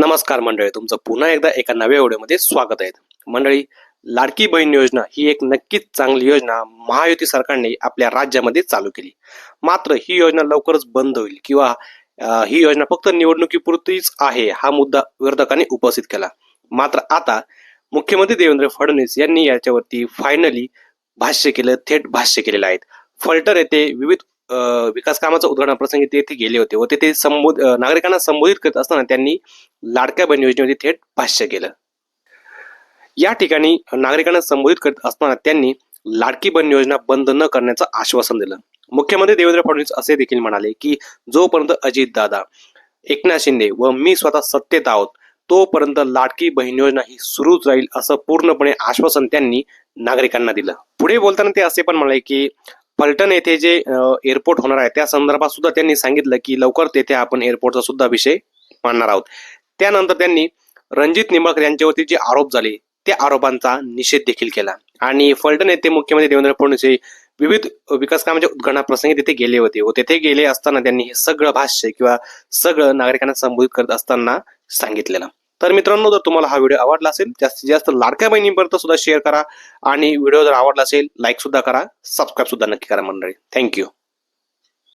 नमस्कार मंडळी तुमचं पुन्हा एकदा एका नव्या व्हिडिओमध्ये स्वागत आहे. मंडळी लाडकी बहीण योजना ही एक नक्कीच चांगली योजना महायुती सरकारने आपल्या राज्यामध्ये चालू केली. मात्र ही योजना लवकरच बंद होईल किंवा ही योजना फक्त निवडणुकीपुरतीच आहे हा मुद्दा विरोधकांनी उपस्थित केला. मात्र आता मुख्यमंत्री देवेंद्र फडणवीस यांनी याच्यावरती फायनली भाष्य केलं थेट भाष्य केलेलं आहे. फलटर येथे विविध विकास कामाचं उद्घाटन प्रसंगी ते येथे गेले होते व तेथे संबोध नागरिकांना संबोधित करत असताना त्यांनी लाडक्या बहीण योजनेमध्ये थेट भाष्य केलं. या ठिकाणी नागरिकांना संबोधित करत असताना त्यांनी लाडकी बहीण योजना बंद न करण्याचं आश्वासन दिलं. मुख्यमंत्री देवेंद्र फडणवीस असे देखील म्हणाले की जोपर्यंत अजितदादा एकनाथ शिंदे व मी स्वतः सत्तेत आहोत तोपर्यंत लाडकी बहीण योजना ही सुरूच राहील असं पूर्णपणे आश्वासन त्यांनी नागरिकांना दिलं. पुढे बोलताना ते असे पण म्हणाले की फलटण येथे जे एअरपोर्ट होणार आहे त्या संदर्भात सुद्धा त्यांनी सांगितलं की लवकर तेथे आपण एअरपोर्टचा सुद्धा विषय मांडणार आहोत. त्यानंतर त्यांनी रणजित निंबाळकर यांच्यावरती जे आरोप झाले त्या आरोपांचा निषेध देखील केला. आणि फलटण येथे मुख्यमंत्री देवेंद्र फडणवीस हे विविध विकास कामाच्या उद्घाटनाप्रसंगी तिथे गेले होते. व तेथे गेले असताना त्यांनी हे सगळं भाष्य किंवा सगळं नागरिकांना संबोधित करत असताना सांगितलेलं. तर मित्रांनो जर तुम्हाला हा व्हिडिओ आवडला असेल जास्तीत जास्त लाडक्या बहिणीपर्यंत सुद्धा शेअर करा. आणि व्हिडिओ जर आवडला असेल लाईक सुद्धा करा. सबस्क्राईब सुद्धा नक्की करा मंडळी. थँक्यू